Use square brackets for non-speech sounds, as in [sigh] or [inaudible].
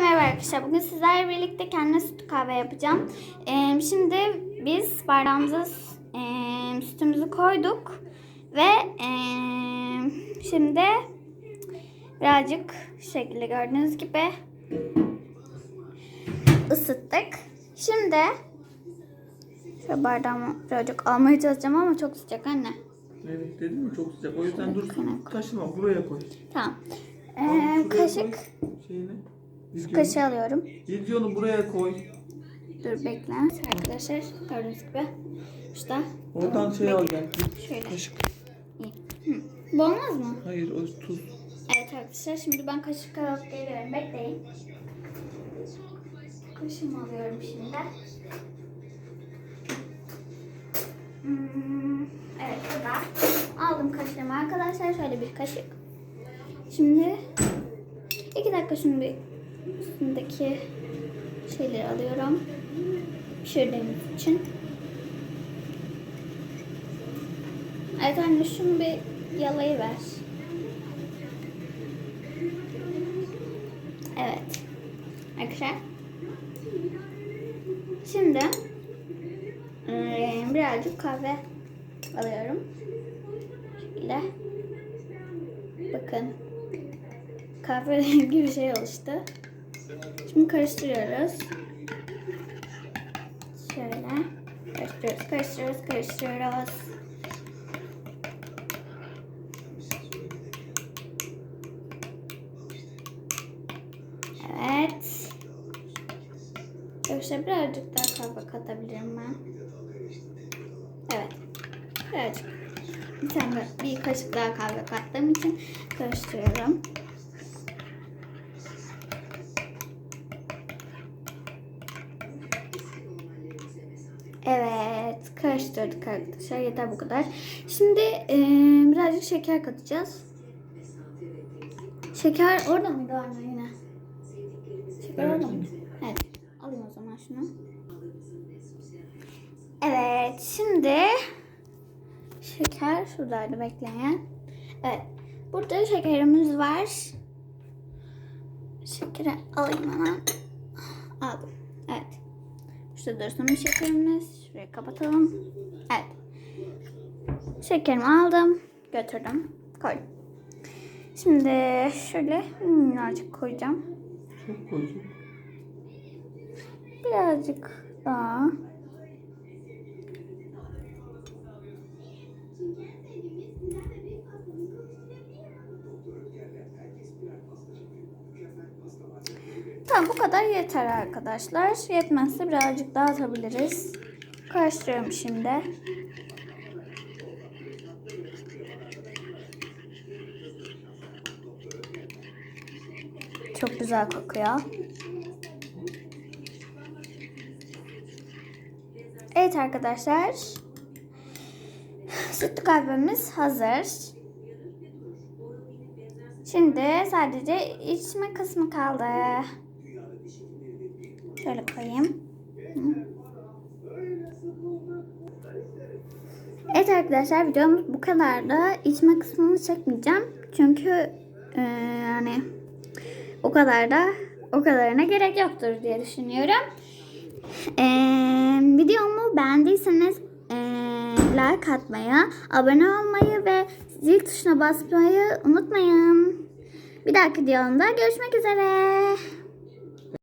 Merhaba arkadaşlar. Bugün sizlerle birlikte kendime süt kahve yapacağım. Ee, şimdi biz bardağımıza e, sütümüzü koyduk ve e, şimdi birazcık şu şekilde gördüğünüz gibi ısıttık. Şimdi şu bardağımı birazcık almaya çalışacağım ama çok sıcak anne. Evet dedim mi çok sıcak. O yüzden dur taşıma buraya koy. Tamam. Ee, kaşık, koy Şeyini. Kaşığı alıyorum. Videonu buraya koy. Dur bekle. Arkadaşlar gördüğünüz gibi. İşte. Oradan şey al gel. Şöyle. Kaşık. İyi. Bu olmaz mı? Hayır o tuz. Evet arkadaşlar şimdi ben kaşık alıp geliyorum. Bekleyin. Kaşığımı alıyorum şimdi. Hmm, evet burada. Aldım kaşığımı arkadaşlar. Şöyle bir kaşık. Şimdi iki dakika şunu bir üstündeki şeyleri alıyorum. Pişirdiğimiz için. Evet anne şunu bir yalayı ver. Evet. Arkadaşlar. Şimdi eee, birazcık kahve alıyorum. Şöyle. Bakın. Kahve [laughs] gibi bir şey oluştu. Şimdi karıştırıyoruz. Şöyle. Karıştırıyoruz, karıştırıyoruz, karıştırıyoruz. Evet. Yoksa birazcık daha kahve katabilirim ben. Evet. Birazcık. Bir tane bir kaşık daha kahve kattığım için karıştırıyorum. Evet, karıştırdık arkadaşlar. Yeter bu kadar. Şimdi eee, birazcık şeker katacağız. Şeker orada mıydı anne yine? Şeker Evet. orada mıydı? Evet. Alayım o zaman şunu. Evet. Şimdi şeker şuradaydı bekleyen. Evet. Burada şekerimiz var. Şekeri alayım hemen. Aldım. Şurada dursun bir şekerimiz. Şurayı kapatalım. Evet. Şekerimi aldım. Götürdüm. Koydum. Şimdi şöyle minnacık koyacağım. Çok koyacak. Birazcık daha. Tamam bu kadar yeter arkadaşlar. Yetmezse birazcık daha atabiliriz. Karıştırıyorum şimdi. Çok güzel kokuyor. Evet arkadaşlar. Sütlü kahvemiz hazır. Şimdi sadece içme kısmı kaldı. Şöyle koyayım. Evet arkadaşlar videomuz bu kadar da içme kısmını çekmeyeceğim. Çünkü e, yani o kadar da o kadarına gerek yoktur diye düşünüyorum. Ee, videomu beğendiyseniz ee, like atmayı, abone olmayı ve zil tuşuna basmayı unutmayın. Bir dahaki videomda görüşmek üzere.